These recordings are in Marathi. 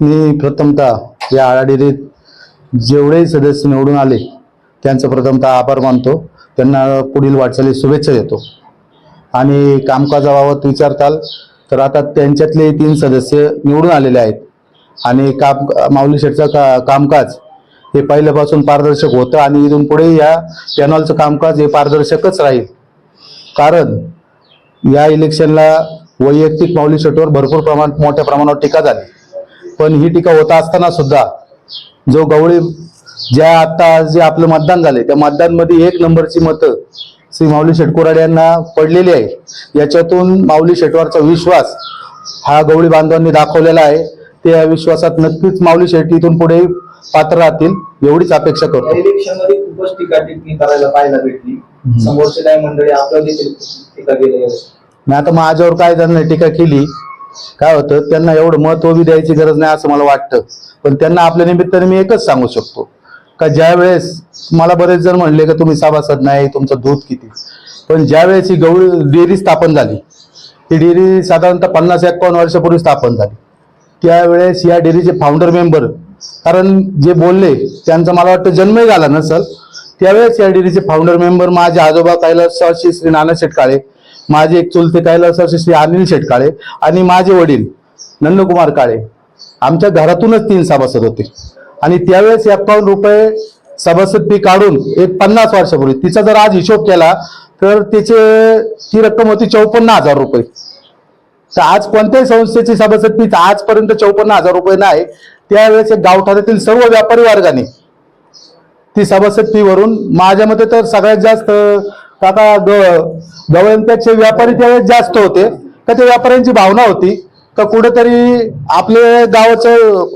मी प्रथमतः या आळाडीत जेवढे सदस्य निवडून आले त्यांचं प्रथमतः आभार मानतो. त्यांना पुढील वाटचाली शुभेच्छा देतो. आणि कामकाजाबाबत विचारताल तर आता त्यांच्यातले तीन सदस्य निवडून आलेले आहेत. आणि काम माऊली शेठचं का कामकाज हे पहिल्यापासून पारदर्शक होतं आणि इथून पुढे या पॅनॉलचं कामकाज हे पारदर्शकच राहील. कारण या इलेक्शनला वैयक्तिक माऊली शेठवर भरपूर प्रमाणात मोठ्या प्रमाणावर टीका झाली. पण ही टीका होत असताना सुद्धा जो गवळी ज्या आता जे आपलं मतदान झाले त्या मतदानमध्ये एक नंबरची मतं श्री माऊली शेटकोराडे यांना पडलेली आहे. याच्यातून माऊली शेटवरचा विश्वास हा गवळी बांधवांनी दाखवलेला आहे. त्या विश्वासात नक्कीच माऊली शेट इथून पुढे पात्र राहतील एवढीच अपेक्षा करतो. इलेक्शनमध्ये खूपच टीका टिप्पणी करायला पाहायला भेटली. समोरचे काही मंडळी देखील टीका केली. मी आता माझ्यावर काय त्यांना टीका केली काय होतं त्यांना एवढं महत्त्व बी द्यायची गरज नाही असं मला वाटतं. पण त्यांना आपल्या निमित्ताने मी एकच सांगू शकतो का ज्या वेळेस मला बरेच जण म्हणले का तुम्ही सभासद नाही तुमचं दूध किती. पण ज्या वेळेस ही गवळी डेअरी स्थापन झाली ती डेअरी साधारणतः पन्नास एकावन्न वर्षापूर्वी स्थापन झाली. त्यावेळेस या डेअरीचे फाउंडर मेंबर कारण जे बोलले त्यांचा मला वाटतं जन्मही झाला नसल. त्यावेळेस या डेअरीचे फाउंडर मेंबर माझे आजोबा कैलास श्री नाना शेटकाळे माझे एक चुलते कैलासवासी श्री अनिल शेटकाळे आणि माझे वडील नंदकुमार काळे. आमच्या घरातूनच तीन सभासद होते. आणि त्यावेळेस एकावन्न रुपये सभासद फी काढून एक पन्नास वर्षापूर्वी तिचा जर आज हिशोब केला तर तिचे ती रक्कम होती चौपन्न हजार रुपये. तर आज कोणत्याही संस्थेची सभासद फी आजपर्यंत चौपन्न हजार रुपये नाही. त्यावेळेस एक गावठाणातील सर्व व्यापारी वर्गाने ती सभासद फी वरून माझ्या मते तर सगळ्यात जास्त काका ग व्यापारी त्यावेळेस जास्त होते. का ते व्यापाऱ्यांची भावना होती. का कुठेतरी आपले गावाचं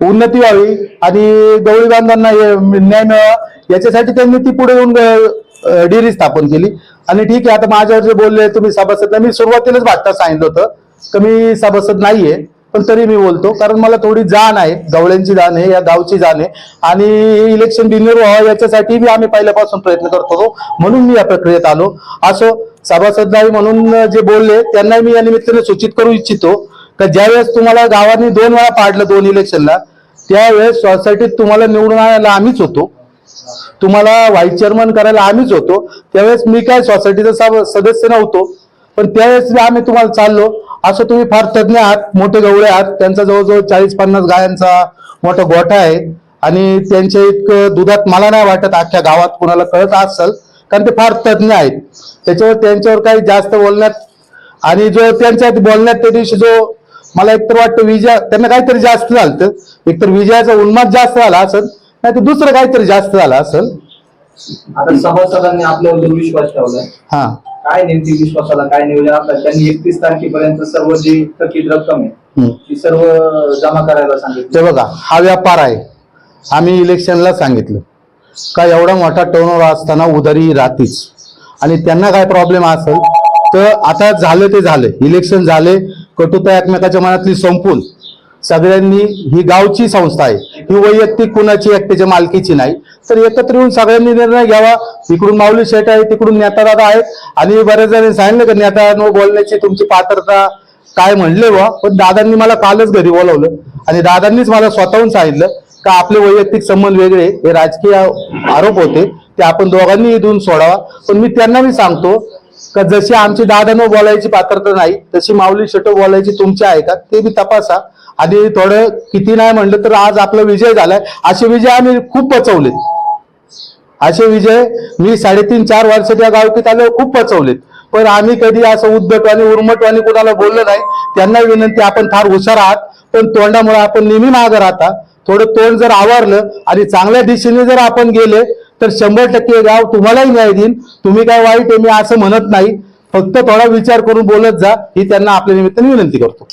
उन्नती व्हावी आणि गवळी बांधांना न्याय मिळावा याच्यासाठी त्यांनी ती पुढे येऊन डेअरी स्थापन केली. आणि ठीक आहे आता माझ्यावर जे बोलले तुम्ही सभासद मी सुरुवातीलाच भागता सांगितलं होतं. का मी सभासद नाहीये. पण तरी मी बोलतो कारण मला थोडी जाण आहे गवळ्यांची जाण आहे या गावची जाण आहे. आणि इलेक्शन डिनर व्हावं याच्यासाठी बी आम्ही पहिल्यापासून प्रयत्न करत. होतो म्हणून मी या प्रक्रियेत आलो. असो सभासद म्हणून जे बोलले त्यांनाही मी या निमित्ताने सूचित करू इच्छितो का ज्यावेळेस तुम्हाला गावांनी दोन वेळा पाडलं दोन इलेक्शनला त्यावेळेस सोसायटीत तुम्हाला निवडून आणायला आम्हीच होतो. तुम्हाला व्हाईस चेअरमन करायला आम्हीच होतो. त्यावेळेस मी काय सोसायटीचा सदस्य नव्हतो. पण त्यावेळेस आम्ही तुम्हाला चाललो असं तुम्ही फार तज्ज्ञ आहात मोठे गवळे आहात. त्यांचा जवळजवळ चाळीस पन्नास गायांचा मोठा गोठा आहे. आणि त्यांच्या इतकं दुधात मला नाही वाटत अख्ख्या गावात कुणाला कळत असेल कारण ते फार तज्ज्ञ आहेत. त्याच्यावर त्यांच्यावर काही जास्त बोलण्यात आणि जो त्यांच्या बोलण्यात त्या दिवशी जो मला एकतर वाटतं विजय त्यांना काहीतरी जास्त झालं एकतर विजयाचा उन्माद जास्त झाला असेल नाही तर दुसरं काहीतरी जास्त झालं असेल. आता सभासदांनी आपल्यावर विश्वास ठेवलाय. हा. काय नेमकी विश्वासाला काय नियोजन? आपलं त्यांनी एकतीस तारखेपर्यंत सर्व जी थकीत रक्कम आहे. ती सर्व जमा करायला सांगितलं. ते बघा हा व्यापार आहे. आम्ही इलेक्शनला सांगितलं. का एवढा मोठा टर्नओव्हर असताना उधारी राहतीच. आणि त्यांना काय प्रॉब्लेम असेल तर आता झालं ते झालं. इलेक्शन झाले कटुता एकमेकाच्या मनातली संपून सगळ्यांनी ही गावची संस्था आहे. ही वैयक्तिक कुणाची एकट्याच्या मालकीची नाही. तर एकत्र येऊन सगळ्यांनी निर्णय घ्यावा. इकडून माऊली शेठ आहे तिकडून नेतादादा आहेत. आणि बऱ्याच जणांनी सांगितलं की नेता बोलण्याची तुमची पात्रता काय म्हणले बा पण दादांनी मला कालच घरी बोलावलं. आणि दादांनीच मला स्वतःहून सांगितलं का आपले वैयक्तिक संबंध वेगळे हे राजकीय आरोप होते. ते आपण दोघांनी इथून सोडावा. पण मी त्यांना मी सांगतो का जशी आमची दादांनो बोलायची पात्रता नाही तशी माऊली शेटो बोलायची तुमची आहे का ते बी तपासा. आणि थोडं किती नाही म्हणलं तर आज आपला विजय झालाय. असे विजय आम्ही खूप पचवलेत असे विजय मी साडेतीन चार वर्ष त्या गावकीत आलो खूप पचवलेत पण आम्ही कधी असं उद्धट आणि उर्मट आणि कुणाला बोललो नाही. त्यांना विनंती आपण फार हुशार आहात पण तोंडामुळे आपण नेहमी मागं राहता. थोडं तोंड जर आवरलं आणि चांगल्या दिशेने जर आपण गेले तर शंभर टक्के गाव तुम्हालाही न्याय देईन. तुम्ही काय वाईट आहे मी असं म्हणत नाही. फक्त थोडा विचार करून बोलत जा ही त्यांना आपल्या निमित्ताने विनंती करतो.